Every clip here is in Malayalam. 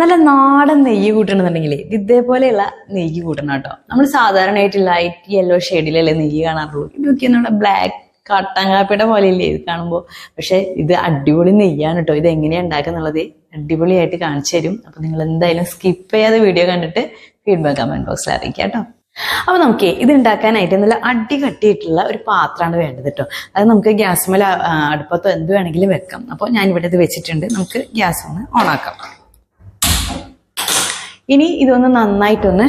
നല്ല നാടൻ നെയ്യ് കൂട്ടണമെന്നുണ്ടെങ്കിൽ ഇതേപോലെയുള്ള നെയ്യ് കൂട്ടണം കേട്ടോ. നമ്മൾ സാധാരണയായിട്ട് ലൈറ്റ് യെല്ലോ ഷെയ്ഡിലല്ലേ നെയ്യ് കാണാറുള്ളൂ. ഇതൊക്കെ നമ്മുടെ ബ്ലാക്ക് കട്ടൻ കാപ്പിയുടെ പോലെയല്ലേ ഇത് കാണുമ്പോൾ പക്ഷെ ഇത് അടിപൊളി നെയ്യാണ് കേട്ടോ. ഇത് എങ്ങനെയാണ് ഉണ്ടാക്കുന്നുള്ളത് അടിപൊളിയായിട്ട് കാണിച്ചു തരും. അപ്പൊ നിങ്ങൾ എന്തായാലും സ്കിപ്പ് ചെയ്യാതെ വീഡിയോ കണ്ടിട്ട് ഫീഡ്ബാക്ക് കമന്റ് ബോക്സിൽ അറിയിക്കാം കേട്ടോ. അപ്പൊ നമുക്ക് ഇത് ഉണ്ടാക്കാനായിട്ട് നല്ല അടി കട്ടിയിട്ടുള്ള ഒരു പാത്രമാണ് വേണ്ടത് കേട്ടോ. അത് നമുക്ക് ഗ്യാസ് മേലെ അടുപ്പത്തോ എന്ത് വേണമെങ്കിലും വെക്കാം. അപ്പോൾ ഞാൻ ഇവിടെ ഇത് വെച്ചിട്ടുണ്ട്. നമുക്ക് ഗ്യാസ് ഒന്ന് ഓണാക്കാം ഇനി ഇതൊന്ന് നന്നായിട്ടൊന്ന്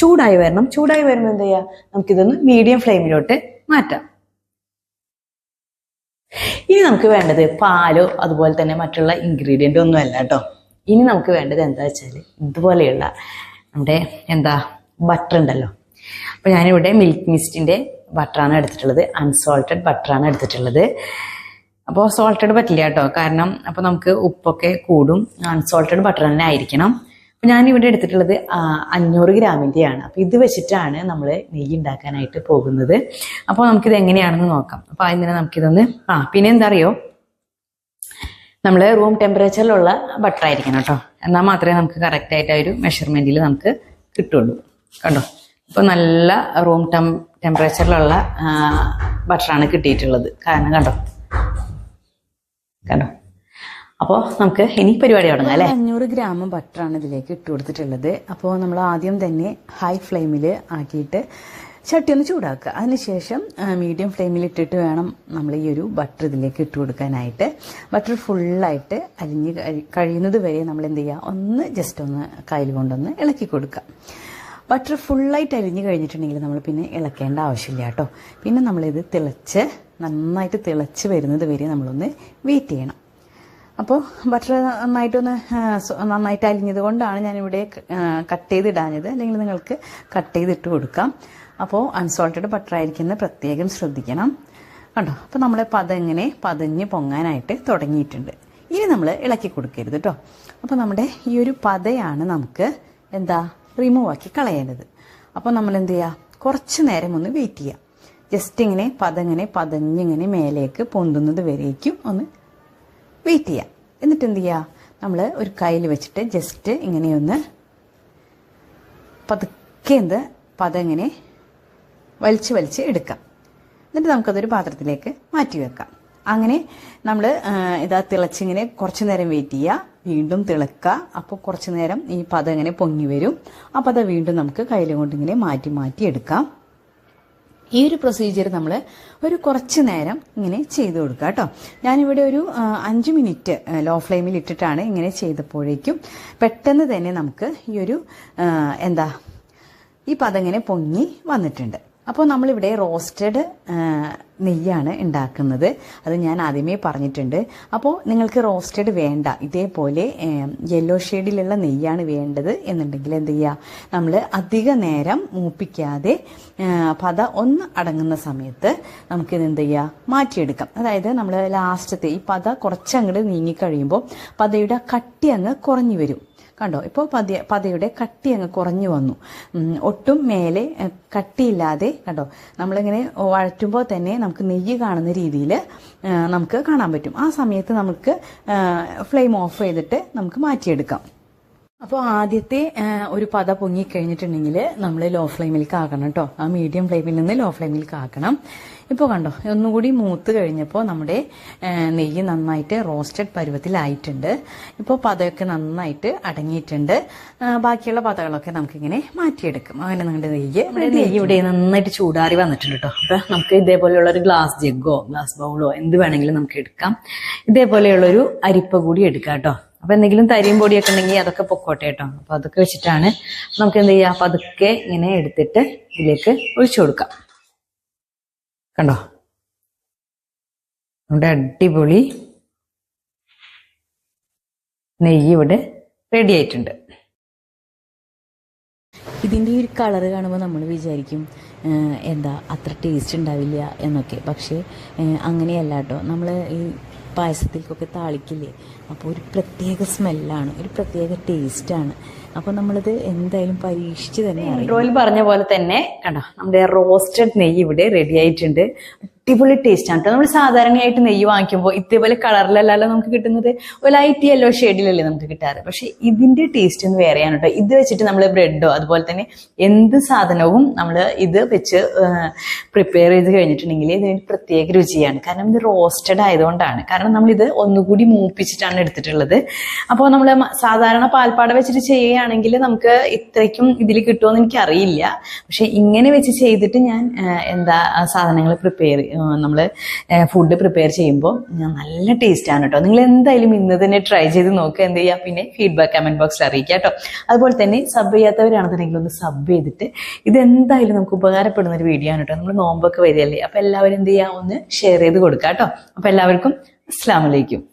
ചൂടായി വരണം. ചൂടായി വരുമ്പോൾ എന്ത് ചെയ്യുക നമുക്കിതൊന്ന് മീഡിയം ഫ്ലെയിമിലോട്ട് മാറ്റാം. ഇനി നമുക്ക് വേണ്ടത് പാലോ അതുപോലെ തന്നെ മറ്റുള്ള ഇൻഗ്രീഡിയന്റ് ഒന്നും അല്ല കേട്ടോ ഇനി നമുക്ക് വേണ്ടത് എന്താ വെച്ചാൽ ഇതുപോലെയുള്ള നമ്മുടെ എന്താ ബട്ടർ ഉണ്ടല്ലോ. അപ്പോൾ ഞാനിവിടെ മിൽക്ക് മിസ്റ്റിന്റെ ബട്ടറാണ് എടുത്തിട്ടുള്ളത്. അൺസോൾട്ടഡ് ബട്ടറാണ് എടുത്തിട്ടുള്ളത്. അപ്പോൾ സോൾട്ടഡ് പറ്റില്ല കേട്ടോ കാരണം അപ്പോൾ നമുക്ക് ഉപ്പൊക്കെ കൂടും. അൺസോൾട്ടഡ് ബട്ടർ തന്നെ ആയിരിക്കണം. അപ്പോൾ ഇവിടെ എടുത്തിട്ടുള്ളത് അഞ്ഞൂറ് ഗ്രാമിന്റെയാണ് അപ്പോൾ ഇത് വെച്ചിട്ടാണ് നമ്മൾ നെയ്യ് ഉണ്ടാക്കാനായിട്ട് പോകുന്നത്. അപ്പോൾ നമുക്കിത് എങ്ങനെയാണെന്ന് നോക്കാം. അപ്പോൾ അതിന് തന്നെ നമുക്കിതൊന്ന് ആ പിന്നെ എന്താ അറിയോ നമ്മൾ റൂം ടെമ്പറേച്ചറിലുള്ള ബട്ടർ ആയിരിക്കണം കേട്ടോ. എന്നാൽ മാത്രമേ നമുക്ക് കറക്റ്റായിട്ട് ആ ഒരു മെഷർമെന്റിൽ നമുക്ക് കിട്ടുള്ളൂ. കണ്ടോ? ഇപ്പോൾ നല്ല റൂം ടെം ടെമ്പറേച്ചറിലുള്ള ബട്ടറാണ് കിട്ടിയിട്ടുള്ളത്. കാരണം കണ്ടോ? അപ്പോൾ നമുക്ക് ഇനി പരിപാടി തുടങ്ങാം അല്ലേ? അഞ്ഞൂറ് ഗ്രാം ബട്ടറാണ് ഇതിലേക്ക് ഇട്ട് കൊടുത്തിട്ടുള്ളത്. അപ്പോൾ നമ്മൾ ആദ്യം തന്നെ ഹൈ ഫ്ലെയിമിൽ ആക്കിയിട്ട് ചട്ടി ഒന്ന് ചൂടാക്കുക. അതിനുശേഷം മീഡിയം ഫ്ലെയിമിൽ ഇട്ടിട്ട് വേണം നമ്മൾ ഈ ഒരു ബട്ടർ ഇതിലേക്ക് ഇട്ട് കൊടുക്കാനായിട്ട്. ബട്ടർ ഫുള്ളായിട്ട് അരിഞ്ഞ് കഴി- കഴിയുന്നത് വരെ നമ്മൾ എന്ത് ചെയ്യുക? ഒന്ന് ജസ്റ്റ് ഒന്ന് കയ്യിൽ കൊണ്ടൊന്ന് ഇളക്കി കൊടുക്കുക. ബട്ടർ ഫുള്ളായിട്ട് അരിഞ്ഞ് കഴിഞ്ഞിട്ടുണ്ടെങ്കിൽ നമ്മൾ പിന്നെ ഇളക്കേണ്ട ആവശ്യമില്ല കേട്ടോ. പിന്നെ നമ്മളിത് തിളച്ച് നന്നായിട്ട് തിളച്ച് വരുന്നത് വരെ നമ്മളൊന്ന് വെയിറ്റ് ചെയ്യണം. അപ്പോൾ ബട്ടർ നന്നായിട്ടൊന്ന് നന്നായിട്ട് അലിഞ്ഞത് കൊണ്ടാണ് ഞാനിവിടെ കട്ട് ചെയ്തിടാഞ്ഞത്. അല്ലെങ്കിൽ നിങ്ങൾക്ക് കട്ട് ചെയ്തിട്ട് കൊടുക്കാം. അപ്പോൾ അൺസോൾട്ടഡ് ബട്ടർ ആയിരിക്കുന്നത് പ്രത്യേകം ശ്രദ്ധിക്കണം. കണ്ടോ? അപ്പോൾ നമ്മളെ പതങ്ങനെ പതഞ്ഞ് പൊങ്ങാനായിട്ട് തുടങ്ങിയിട്ടുണ്ട്. ഇനി നമ്മൾ ഇളക്കി കൊടുക്കരുത് കേട്ടോ അപ്പോൾ നമ്മുടെ ഈ ഒരു പതയാണ് നമുക്ക് എന്താ റിമൂവ് ആക്കി കളയേണ്ടത്. അപ്പോൾ നമ്മൾ എന്ത് ചെയ്യുക കുറച്ച് നേരം ഒന്ന് വെയിറ്റ് ചെയ്യുക ജസ്റ്റ് ഇങ്ങനെ പതങ്ങനെ പതഞ്ഞിങ്ങനെ മേലേക്ക് പൊന്തുന്നത് വരേക്കും ഒന്ന് വെയിറ്റ് ചെയ്യാം. എന്നിട്ട് എന്ത് ചെയ്യുക നമ്മൾ ഒരു കയ്യിൽ വെച്ചിട്ട് ജസ്റ്റ് ഇങ്ങനെയൊന്ന് പതുക്കെ എന്ത് പതങ്ങനെ വലിച്ച് വലിച്ച് എടുക്കാം. എന്നിട്ട് നമുക്കതൊരു പാത്രത്തിലേക്ക് മാറ്റി വെക്കാം. അങ്ങനെ നമ്മൾ ഇതാ തിളച്ചിങ്ങനെ കുറച്ചു നേരം വെയിറ്റ് ചെയ്യുക വീണ്ടും തിളക്കുക അപ്പോൾ കുറച്ചു നേരം ഈ പത ഇങ്ങനെ പൊങ്ങി വരും. അപ്പോൾ അത് വീണ്ടും നമുക്ക് കയ്യിൽ കൊണ്ട് ഇങ്ങനെ മാറ്റി മാറ്റി എടുക്കാം. ഈ ഒരു പ്രൊസീജിയർ നമ്മൾ ഒരു കുറച്ച് നേരം ഇങ്ങനെ ചെയ്തു കൊടുക്കുക കേട്ടോ. ഞാനിവിടെ ഒരു അഞ്ച് മിനിറ്റ് ലോ ഫ്ലെയിമിൽ ഇട്ടിട്ടാണ് ഇങ്ങനെ ചെയ്തപ്പോഴേക്കും പെട്ടെന്ന് തന്നെ നമുക്ക് ഈ ഒരു എന്താ ഈ പതങ്ങനെ പൊങ്ങി വന്നിട്ടുണ്ട്. അപ്പോൾ നമ്മളിവിടെ റോസ്റ്റഡ് നെയ്യാണ് ഉണ്ടാക്കുന്നത്. അത് ഞാൻ ആദ്യമേ പറഞ്ഞിട്ടുണ്ട്. അപ്പോൾ നിങ്ങൾക്ക് റോസ്റ്റഡ് വേണ്ട. ഇതേപോലെ യെല്ലോ ഷെയ്ഡിലുള്ള നെയ്യാണ് വേണ്ടത് എന്നുണ്ടെങ്കിൽ എന്ത് ചെയ്യുക നമ്മൾ അധിക നേരം മൂപ്പിക്കാതെ പത ഒന്ന് അടങ്ങുന്ന സമയത്ത് നമുക്കിത് എന്ത് ചെയ്യുക മാറ്റിയെടുക്കാം. അതായത് നമ്മൾ ലാസ്റ്റത്തെ ഈ പത കുറച്ചങ്ങോട്ട് നീങ്ങിക്കഴിയുമ്പോൾ പതയുടെ കട്ടി അങ്ങ് കുറഞ്ഞു വരും. കണ്ടോ? ഇപ്പോൾ പതി പതയുടെ കട്ടി അങ്ങ് കുറഞ്ഞു വന്നു. ഒട്ടും മേലെ കട്ടിയില്ലാതെ കണ്ടോ? നമ്മളിങ്ങനെ വഴറ്റുമ്പോൾ തന്നെ നമുക്ക് നെയ്യ് കാണുന്ന രീതിയിൽ നമുക്ക് കാണാൻ പറ്റും. ആ സമയത്ത് നമുക്ക് ഫ്ലെയിം ഓഫ് ചെയ്തിട്ട് നമുക്ക് മാറ്റിയെടുക്കാം. അപ്പോൾ ആദ്യത്തെ ഒരു പത പൊങ്ങി കഴിഞ്ഞിട്ടുണ്ടെങ്കിൽ നമ്മൾ ലോ ഫ്ലെയിമിലേക്ക് ആക്കണം കേട്ടോ. ആ മീഡിയം ഫ്ലെയിമിൽ നിന്ന് ലോ ഫ്ലെയിമിലേക്ക് ആക്കണം. ഇപ്പോൾ കണ്ടോ ഒന്നുകൂടി മൂത്ത് കഴിഞ്ഞപ്പോൾ നമ്മുടെ നെയ്യ് നന്നായിട്ട് റോസ്റ്റഡ് പരുവത്തിലായിട്ടുണ്ട്. ഇപ്പോൾ പതയൊക്കെ നന്നായിട്ട് അടങ്ങിയിട്ടുണ്ട്. ബാക്കിയുള്ള പതകളൊക്കെ നമുക്കിങ്ങനെ മാറ്റിയെടുക്കും. അങ്ങനെ നിങ്ങളുടെ നെയ്യ് നെയ്യ് ഇവിടെ നന്നായിട്ട് ചൂടാറി വന്നിട്ടുണ്ട് കേട്ടോ അപ്പോൾ നമുക്ക് ഇതേപോലെയുള്ള ഒരു ഗ്ലാസ് ജഗ്ഗോ ഗ്ലാസ് ബൗളോ എന്ത് വേണമെങ്കിലും നമുക്ക് എടുക്കാം. ഇതേപോലെയുള്ളൊരു അരിപ്പ കൂടി എടുക്കാം കേട്ടോ അപ്പൊ എന്തെങ്കിലും തരിയും പൊടിയൊക്കെ ഉണ്ടെങ്കിൽ അതൊക്കെ പൊക്കോട്ടെ കേട്ടോ അപ്പൊ അതൊക്കെ വെച്ചിട്ടാണ് നമുക്ക് എന്ത് ചെയ്യാം പതുക്കെ ഇങ്ങനെ എടുത്തിട്ട് ഇതിലേക്ക് ഒഴിച്ചു കൊടുക്കാം. കണ്ടോ? നമ്മുടെ അടിപൊളി നെയ്യ് ഇവിടെ റെഡി ആയിട്ടുണ്ട്. ഇതിന്റെ ഒരു കളർ കാണുമ്പോൾ നമ്മൾ വിചാരിക്കും എന്താ അത്ര ടേസ്റ്റ് ഉണ്ടാവില്ല എന്നൊക്കെ. പക്ഷേ അങ്ങനെയല്ല കേട്ടോ. നമ്മൾ ഈ പായസത്തിലേക്കൊക്കെ താളിക്കില്ലേ? അപ്പോൾ ഒരു പ്രത്യേക സ്മെല്ലാണ് ഒരു പ്രത്യേക ടേസ്റ്റാണ്. അപ്പോൾ നമ്മളിത് എന്തായാലും പരീക്ഷിച്ച് തന്നെ ഇൻട്രോയിൽ പറഞ്ഞ പോലെ തന്നെ കണ്ടോ നമ്മുടെ റോസ്റ്റഡ് നെയ്യ് ഇവിടെ റെഡി ആയിട്ടുണ്ട്. അടിപൊളി ടേസ്റ്റ് ആണ്. നമ്മൾ സാധാരണയായിട്ട് നെയ്യ് വാങ്ങിക്കുമ്പോൾ ഇതേപോലെ കളറിലല്ലല്ലോ നമുക്ക് കിട്ടുന്നത്? ഒരു ലൈറ്റ് യെല്ലോ ഷെയ്ഡിലല്ലേ നമുക്ക് കിട്ടാറ്. പക്ഷെ ഇതിന്റെ ടേസ്റ്റ് ഒന്ന് വേറെയാണ് കേട്ടോ ഇത് വെച്ചിട്ട് നമ്മൾ ബ്രെഡോ അതുപോലെ തന്നെ എന്ത് സാധനവും നമ്മൾ ഇത് വെച്ച് പ്രിപ്പയർ ചെയ്ത് കഴിഞ്ഞിട്ടുണ്ടെങ്കിൽ ഇതിന് പ്രത്യേക രുചിയാണ്. കാരണം ഇത് റോസ്റ്റഡ് ആയതുകൊണ്ടാണ്. കാരണം നമ്മൾ ഇത് ഒന്നുകൂടി മൂപ്പിച്ചിട്ടാണ് എടുത്തിട്ടുള്ളത്. അപ്പോൾ നമ്മൾ സാധാരണ പാൽപ്പാട വെച്ചിട്ട് ചെയ്യുകയാണെങ്കിൽ നമുക്ക് ഇത്രയ്ക്കും ഇതിൽ കിട്ടുമെന്ന് എനിക്കറിയില്ല. പക്ഷെ ഇങ്ങനെ വെച്ച് ചെയ്തിട്ട് ഞാൻ എന്താ സാധനങ്ങൾ പ്രിപ്പയർ നമ്മൾ ഫുഡ് പ്രിപ്പയർ ചെയ്യുമ്പോൾ നല്ല ടേസ്റ്റാണ് കേട്ടോ നിങ്ങൾ എന്തായാലും ഇന്ന് തന്നെ ട്രൈ ചെയ്ത് നോക്കുക എന്ത് ചെയ്യുക പിന്നെ ഫീഡ്ബാക്ക് കമന്റ് ബോക്സിൽ അറിയിക്കുക കേട്ടോ അതുപോലെ തന്നെ സബ് ചെയ്യാത്തവരാണെന്നുണ്ടെങ്കിൽ ഒന്ന് സബ് ചെയ്തിട്ട് ഇതെന്തായാലും നമുക്ക് ഉപകാരപ്പെടുന്ന ഒരു വീഡിയോ ആണ് കേട്ടോ നമ്മൾ നോമ്പൊക്കെ വരികയല്ലേ? അപ്പോൾ എല്ലാവരും എന്ത് ചെയ്യുക ഒന്ന് ഷെയർ ചെയ്ത് കൊടുക്കുക കേട്ടോ അപ്പോൾ എല്ലാവർക്കും അസ്സാം വലൈക്കും